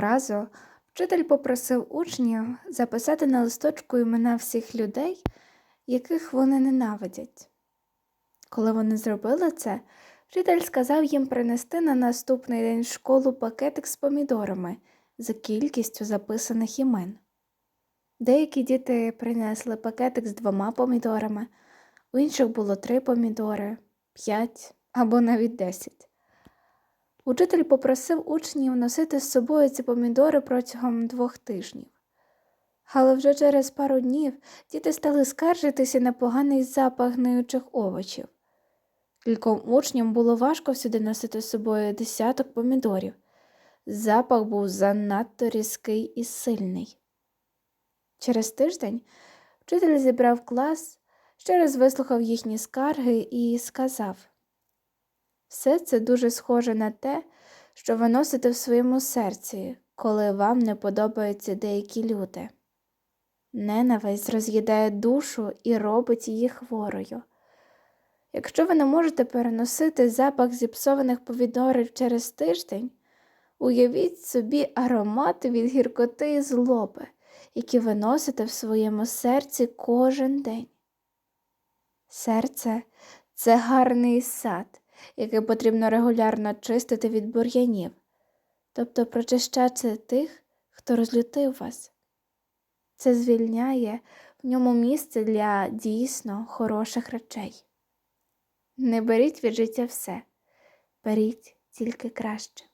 разу вчитель попросив учнів записати на листочку імена всіх людей, яких вони ненавидять. Коли вони зробили це, вчитель сказав їм принести на наступний день в школу пакетик з помідорами за кількістю записаних імен. Деякі діти принесли пакетик з двома помідорами, у інших було три помідори, п'ять або навіть десять. Учитель попросив учнів носити з собою ці помідори протягом двох тижнів. Але вже через пару днів діти стали скаржитися на поганий запах гниючих овочів. Кільком учням було важко всюди носити з собою десяток помідорів. Запах був занадто різкий і сильний. Через тиждень вчитель зібрав клас, ще раз вислухав їхні скарги і сказав все це дуже схоже на те, що ви носите в своєму серці, коли вам не подобаються деякі люди. Ненависть роз'їдає душу і робить її хворою. Якщо ви не можете переносити запах зіпсованих помідорів через тиждень, уявіть собі аромати від гіркоти і злоби, які ви носите в своєму серці кожен день. Серце це гарний сад, який потрібно регулярно чистити від бур'янів, тобто прочищати тих, хто розлютив вас. Це звільняє в ньому місце для дійсно хороших речей. Не беріть від життя все, беріть тільки краще.